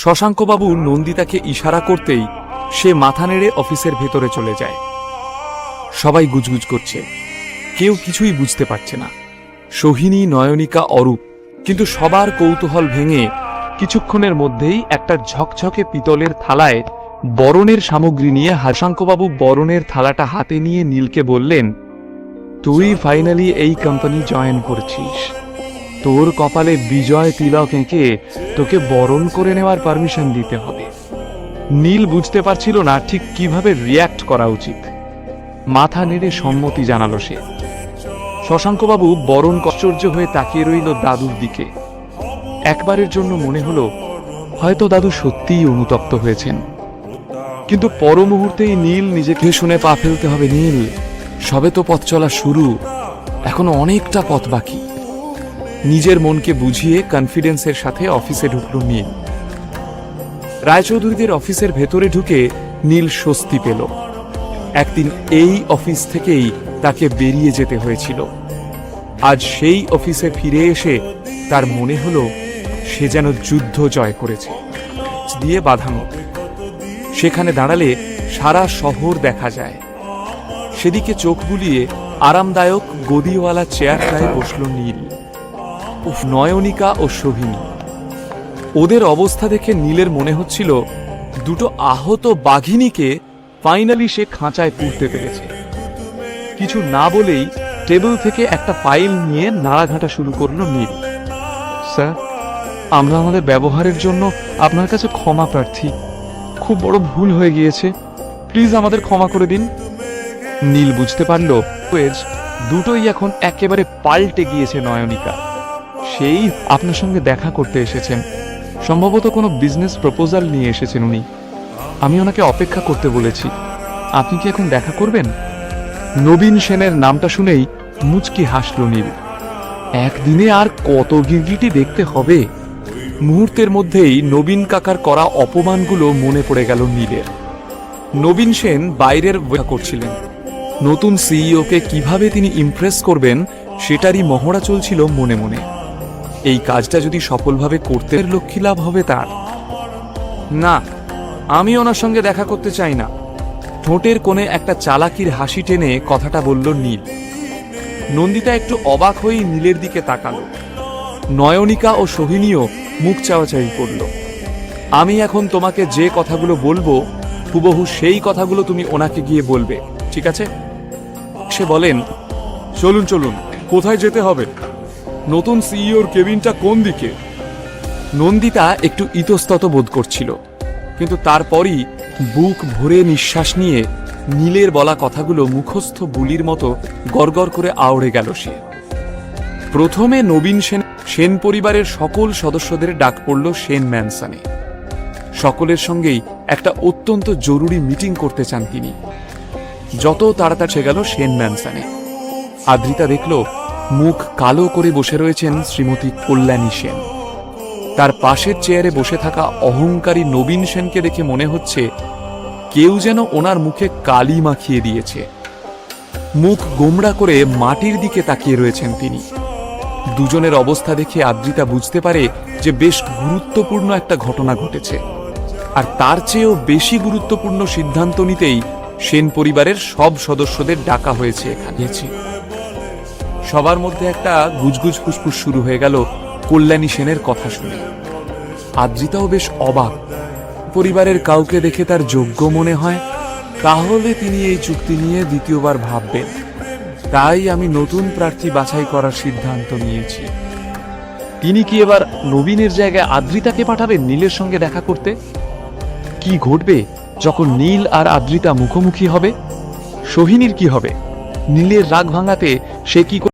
শশাঙ্কবাবু নন্দিতাকে ইশারা করতেই সে মাথা নেড়ে অফিসের ভেতরে চলে যায়। সবাই গুজগুজ করছে। কেউ কিছুই বুঝতে পারছে না। সোহিনী, নয়নিকা অরূপ কিন্তু সবার কৌতূহল ভেঙে কিছুক্ষণের মধ্যেই একটা ঝকঝকে পিতলের থালায় বরণের সামগ্রী নিয়ে হাসাঙ্কবাবু বরণের থালাটা হাতে নিয়ে নীলকে বললেন, তুই ফাইনালি এই কোম্পানি জয়েন করছিস। তোর কপালে বিজয় তিলক এঁকে তোকে বরণ করে নেওয়ার পারমিশন দিতে হবে। নীল বুঝতে পারছিল না ঠিক কীভাবে রিয়্যাক্ট করা উচিত। মাথা নেড়ে সম্মতি জানালো সে। শশাঙ্কবাবু বরণ কশ্চর্য হয়ে তাকিয়ে রইল দাদুর দিকে। একবারের জন্য মনে হলো, হয়তো দাদু সত্যিই অনুতপ্ত হয়েছেন। কিন্তু পর মুহূর্তেই নীল নিজেকে শুনে পা ফেলতে হবে। নীল, সবে তো পথ চলা শুরু। এখনও অনেকটা পথ বাকি। নিজের মনকে বুঝিয়ে কনফিডেন্সের সাথে অফিসে ঢুকল নীল। রায়চৌধুরীদের অফিসের ভেতরে ঢুকে নীল স্বস্তি পেল। একদিন এই অফিস থেকেই তাকে বেরিয়ে যেতে হয়েছিল। আজ সেই অফিসে ফিরে এসে তার মনে হলো সে যেন যুদ্ধ জয় করেছে। দিয়ে বাঁধানো সেখানে দাঁড়ালে সারা শহর দেখা যায়। সেদিকে চোখ বুলিয়ে আরামদায়ক গদিওয়ালা চেয়ারটায় বসল নীল। নয়নিকা ও সোহিনী। ওদের অবস্থা দেখে নীলের মনে হচ্ছিল, দুটো আহত বাঘিনীকে ফাইনালি সে খাঁচায় পুড়তে পেরেছে। কিছু না বলেই টেবিল থেকে একটা ফাইল নিয়ে নাড়াঘাটা শুরু করল নীল। স্যার, আমরা আমাদের ব্যবহারের জন্য আপনার কাছে ক্ষমা প্রার্থী। খুব বড় ভুল হয়ে গিয়েছে। প্লিজ আমাদের ক্ষমা করে দিন। নীল বুঝতে পারল ওয়েজ দুটোই এখন একেবারে পাল্টে গিয়েছে নয়নিকা। সেই আপনার সঙ্গে দেখা করতে এসেছেন। সম্ভবত কোনো বিজনেস প্রপোজাল নিয়ে এসেছেন উনি। আমি ওনাকে অপেক্ষা করতে বলেছি। আপনি কি এখন দেখা করবেন? নবীন সেনের নামটা শুনেই মুচকি হাসল নীল। একদিনে আর কত গিরগিটি দেখতে হবে? মুহূর্তের মধ্যেই নবীন কাকার করা অপমানগুলো মনে পড়ে গেল নীলের। নবীন সেন বাইরের করছিলেন। নতুন সিইওকে কীভাবে তিনি ইমপ্রেস করবেন, সেটারই মহড়া চলছিল মনে মনে। এই কাজটা যদি সফলভাবে করতে লক্ষ্মী লাভ হবে তার। না, আমি ওনার সঙ্গে দেখা করতে চাই না। ঠোঁটের কোণে একটা চালাকির হাসি টেনে কথাটা বলল নীল। নন্দিতা একটু অবাক হয়েই নীলের দিকে তাকালো। নয়নিকা ও সোহিনীও মুখ চাওয়াচাই করল। আমি এখন তোমাকে যে কথাগুলো বলব, হুবহু সেই কথাগুলো তুমি ওনাকে গিয়ে বলবে, ঠিক আছে? সে বলেন, চলুন চলুন, কোথায় যেতে হবে? নতুন সিইওর কেবিনটা কোন দিকে? নন্দিতা একটু ইতস্তত বোধ করছিল, কিন্তু তারপরই বুক ভরে নিঃশ্বাস নিয়ে নীলের বলা কথাগুলো মুখস্থ বুলির মতো গড়গড় করে আওড়ে গেল সে। প্রথমে নবীন সেন সেন পরিবারের সকল সদস্যদের ডাক পড়ল সেন ম্যানসনে। সকলের সঙ্গেই একটা অত্যন্ত জরুরি মিটিং করতে চান তিনি। যত তাড়াতাড়ি গেল সেন ম্যানসনে। আদ্রিতা দেখল মুখ কালো করে বসে রয়েছেন শ্রীমতী কল্যাণী সেন। তার পাশের চেয়ারে বসে থাকা অহংকারী নবীন সেনকে দেখে মনে হচ্ছে কেউ যেন ওনার মুখে কালি মাখিয়ে দিয়েছে। মুখ গোমড়া করে মাটির দিকে তাকিয়ে রয়েছেন তিনি। দুজনের অবস্থা দেখে আদ্রিতা বুঝতে পারে যে বেশ গুরুত্বপূর্ণ একটা ঘটনা ঘটেছে। আর তার চেয়েও বেশি গুরুত্বপূর্ণ সিদ্ধান্ত নিতেই সেন পরিবারের সব সদস্যদের ডাকা হয়েছে এখানে। সবার মধ্যে একটা গুজগুজ ফুসফুস শুরু হয়ে গেল কল্যাণী সেনের কথা শুনে। আদ্রিতাও বেশ অবাক। পরিবারের কাউকে দেখে তার যোগ্য মনে হয়, তাহলে তিনি এই চুক্তি নিয়ে দ্বিতীয়বার ভাববেন। তাই আমি নতুন প্রার্থী বাছাই করার সিদ্ধান্ত নিয়েছি। তিনি কি এবার নবীনের জায়গায় আদ্রিতাকে পাঠাবেন নীলের সঙ্গে দেখা করতে? কি ঘটবে যখন নীল আর আদ্রিতা মুখোমুখি হবে? সোহিনীর কি হবে? নীলের রাগ ভাঙাতে সে কি